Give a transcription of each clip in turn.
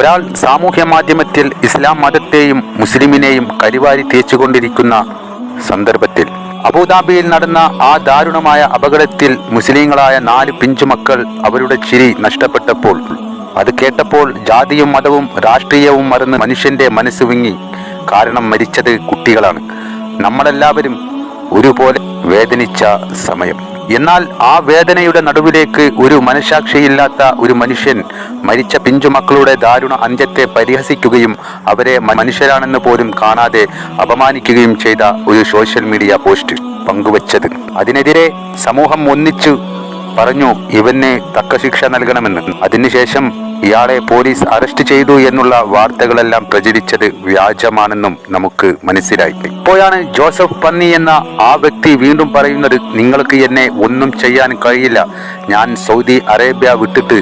ഒരാൾ സാമൂഹ്യ മാധ്യമത്തിൽ ഇസ്ലാം മതത്തെയും മുസ്ലിമിനെയും കരിവാരി തേച്ചുകൊണ്ടിരിക്കുന്ന സന്ദർഭത്തിൽ അബുദാബിയിൽ നടന്ന ആ ദാരുണമായ അപകടത്തിൽ മുസ്ലിങ്ങളായ നാല് പിഞ്ചുമക്കൾ അവരുടെ ചിരി നഷ്ടപ്പെട്ടപ്പോൾ അത് കേട്ടപ്പോൾ ജാതിയും മതവും രാഷ്ട്രീയവും മറന്ന് മനുഷ്യന്റെ മനസ്സ് വിങ്ങി. കാരണം മരിച്ചത് കുട്ടികളാണ്. നമ്മളെല്ലാവരും ഒരുപോലെ വേദനിച്ച സമയം. എന്നാൽ ആ വേദനയുടെ നടുവിലേക്ക് ഒരു മനസാക്ഷിയില്ലാത്ത ഒരു മനുഷ്യൻ മരിച്ച പിഞ്ചുമക്കളുടെ ദാരുണ അന്ത്യത്തെ പരിഹസിക്കുകയും അവരെ മനുഷ്യരാണെന്ന് പോലും കാണാതെ അപമാനിക്കുകയും ചെയ്ത ഒരു സോഷ്യൽ മീഡിയ പോസ്റ്റ് പങ്കുവച്ചത്. അതിനെതിരെ സമൂഹം ഒന്നിച്ചു പറഞ്ഞു ഇവന് തക്ക ശിക്ഷ നൽകണമെന്ന്. അതിനുശേഷം ഇയാളെ പോലീസ് അറസ്റ്റ് ചെയ്തു എന്നുള്ള വാർത്തകളെല്ലാം പ്രചരിച്ചത് വ്യാജമാണെന്നും നമുക്ക് മനസ്സിലായി. ഇപ്പോഴാണ് ജോസഫ് പന്നി എന്ന ആ വ്യക്തി വീണ്ടും പറയുന്നത് നിങ്ങൾക്ക് എന്നെ ഒന്നും ചെയ്യാൻ കഴിയില്ല. ഞാൻ സൗദി അറേബ്യ വിട്ടിട്ട്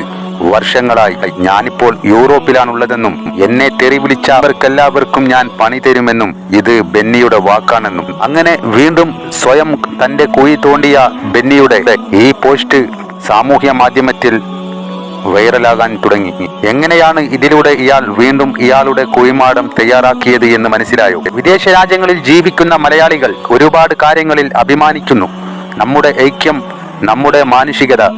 വർഷങ്ങളായി. ഞാനിപ്പോൾ യൂറോപ്പിലാണുള്ളതെന്നും എന്നെ തെറി വിളിച്ചവർക്കെല്ലാവർക്കും ഞാൻ പണി തരുമെന്നും ഇത് ബെന്നിയുടെ വാക്കാണെന്നും. അങ്ങനെ വീണ്ടും സ്വയം തന്റെ കുഴി തോണ്ടിയ ബെന്നിയുടെ ഈ പോസ്റ്റ് സാമൂഹ്യ മാധ്യമത്തിൽ വൈറലാകാൻ തുടങ്ങി. എങ്ങനെയാണ് ഇതിലൂടെ ഇയാൾ വീണ്ടും ഇയാളുടെ കുഴിമാടം തയ്യാറാക്കിയത് എന്ന് മനസ്സിലായോ? വിദേശ രാജ്യങ്ങളിൽ ജീവിക്കുന്ന മലയാളികൾ ഒരുപാട് കാര്യങ്ങളിൽ അഭിമാനിക്കുന്നു. നമ്മുടെ ഐക്യം നമ്മുടെ മാനുഷികത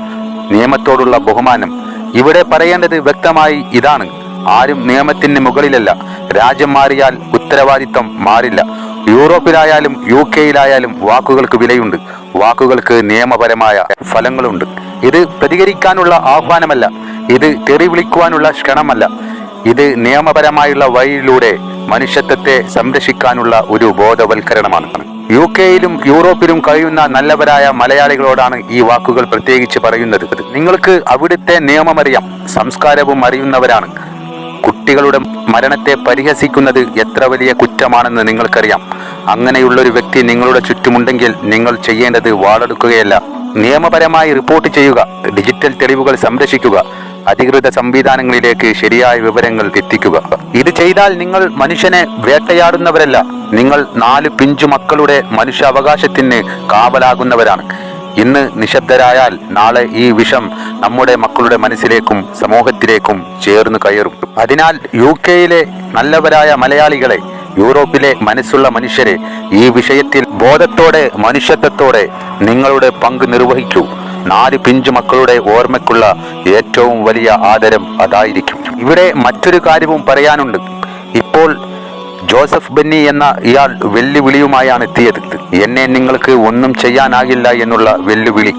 നിയമത്തോടുള്ള ബഹുമാനം. ഇവിടെ പറയേണ്ടത് വ്യക്തമായി ഇതാണ്. ആരും നിയമത്തിന് മുകളിലല്ല. രാജ്യം മാറിയാൽ ഉത്തരവാദിത്തം മാറില്ല. യൂറോപ്പിലായാലും യു കെയിലായാലും വാക്കുകൾക്ക് വിലയുണ്ട്. വാക്കുകൾക്ക് നിയമപരമായ ഫലങ്ങളുണ്ട്. ഇത് പ്രതികരിക്കാനുള്ള ആഹ്വാനമല്ല. ഇത് തെറി വിളിക്കുവാനുള്ള ക്ഷണമല്ല. ഇത് നിയമപരമായുള്ള വഴിയിലൂടെ മനുഷ്യത്വത്തെ സംരക്ഷിക്കാനുള്ള ഒരു ബോധവൽക്കരണമാണ്. യു കെയിലും യൂറോപ്പിലും കഴിയുന്ന നല്ലവരായ മലയാളികളോടാണ് ഈ വാക്കുകൾ പ്രത്യേകിച്ച് പറയുന്നത്. നിങ്ങൾക്ക് അവിടുത്തെ നിയമമറിയാം. സംസ്കാരവും അറിയുന്നവരാണ്. കുട്ടികളുടെ മരണത്തെ പരിഹസിക്കുന്നത് എത്ര വലിയ കുറ്റമാണെന്ന് നിങ്ങൾക്കറിയാം. അങ്ങനെയുള്ള ഒരു വ്യക്തി നിങ്ങളുടെ ചുറ്റുമുണ്ടെങ്കിൽ നിങ്ങൾ ചെയ്യേണ്ടത് വാളെടുക്കുകയല്ല. നിയമപരമായി റിപ്പോർട്ട് ചെയ്യുക ഡിജിറ്റൽ തെളിവുകൾ സംരക്ഷിക്കുക അധികൃത സംവിധാനങ്ങളിലേക്ക് ശരിയായ വിവരങ്ങൾ എത്തിക്കുക. ഇത് ചെയ്താൽ നിങ്ങൾ മനുഷ്യനെ വേട്ടയാടുന്നവരല്ല നിങ്ങൾ നാല് പിഞ്ചു മക്കളുടെ മനുഷ്യാവകാശത്തിന് കാവലാകുന്നവരാണ്. ഇന്ന് നിശബ്ദരായാൽ നാളെ ഈ വിഷം നമ്മുടെ മക്കളുടെ മനസ്സിലേക്കും സമൂഹത്തിലേക്കും ചേർന്ന് കയറും. അതിനാൽ യു കെയിലെ നല്ലവരായ മലയാളികളെ യൂറോപ്പിലെ മനസ്സുള്ള മനുഷ്യരെ ഈ വിഷയത്തിൽ ബോധത്തോടെ മനുഷ്യത്വത്തോടെ നിങ്ങളുടെ പങ്ക് നിർവഹിക്കൂ. നാല് പിഞ്ചു മക്കളുടെ ഓർമ്മയ്ക്കുള്ള ഏറ്റവും വലിയ ആദരം അതായിരിക്കും. ഇവിടെ മറ്റൊരു കാര്യവും പറയാനുണ്ട്. ഇപ്പോൾ ജോസഫ് ബെന്നി എന്ന ഇയാൾ വെല്ലുവിളിയുമായാണ് എത്തിയത്. എന്നെ നിങ്ങൾക്ക് ഒന്നും ചെയ്യാനാകില്ല എന്നുള്ള വെല്ലുവിളി.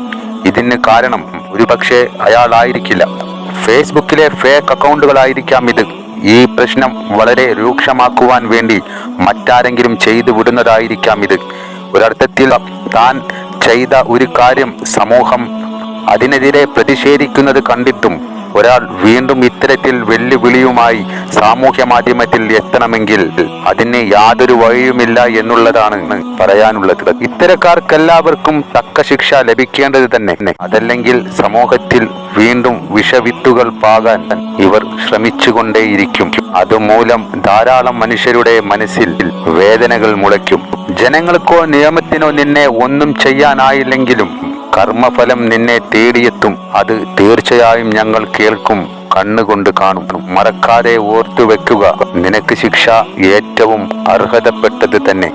ഇതിന് കാരണം ഒരുപക്ഷെ അയാളായിരിക്കില്ല. ഫേസ്ബുക്കിലെ ഫേക്ക് അക്കൗണ്ടുകളായിരിക്കാം ഇത്. ഈ പ്രശ്നം വളരെ രൂക്ഷമാക്കുവാൻ വേണ്ടി മറ്റാരെങ്കിലും ചെയ്തു വിടുന്നതായിരിക്കാം ഇത്. ഒരർത്ഥത്തിൽ താൻ ചെയ്ത ഒരു കാര്യം സമൂഹം അതിനെതിരെ പ്രതിഷേധിക്കുന്നത് കണ്ടിട്ടും ഒരാൾ വീണ്ടും ഇത്തരത്തിൽ വെല്ലുവിളിയുമായി സാമൂഹ്യ മാധ്യമത്തിൽ എത്തണമെങ്കിൽ അതിന് യാതൊരു വഴിയുമില്ല എന്നുള്ളതാണ് പറയാനുള്ളത്. ഇത്തരക്കാർക്കെല്ലാവർക്കും തക്ക ശിക്ഷ ലഭിക്കേണ്ടത് തന്നെ. അതല്ലെങ്കിൽ സമൂഹത്തിൽ വീണ്ടും വിഷവിത്തുകൾ പാകാൻ ഇവർ ശ്രമിച്ചുകൊണ്ടേയിരിക്കും. അതുമൂലം ധാരാളം മനുഷ്യരുടെ മനസ്സിൽ വേദനകൾ മുളയ്ക്കും. ജനങ്ങൾക്കോ നിയമത്തിനോ നിന്നെ ഒന്നും ചെയ്യാനായില്ലെങ്കിലും കർമ്മഫലം നിന്നെ തേടിയെത്തും. അത് തീർച്ചയായും ഞങ്ങൾ കേൾക്കും. കണ്ണുകൊണ്ട് കാണും. മറക്കാതെ ഓർത്തു വെക്കുക. നിനക്ക് ശിക്ഷ ഏറ്റവും അർഹതപ്പെട്ടത് തന്നെ.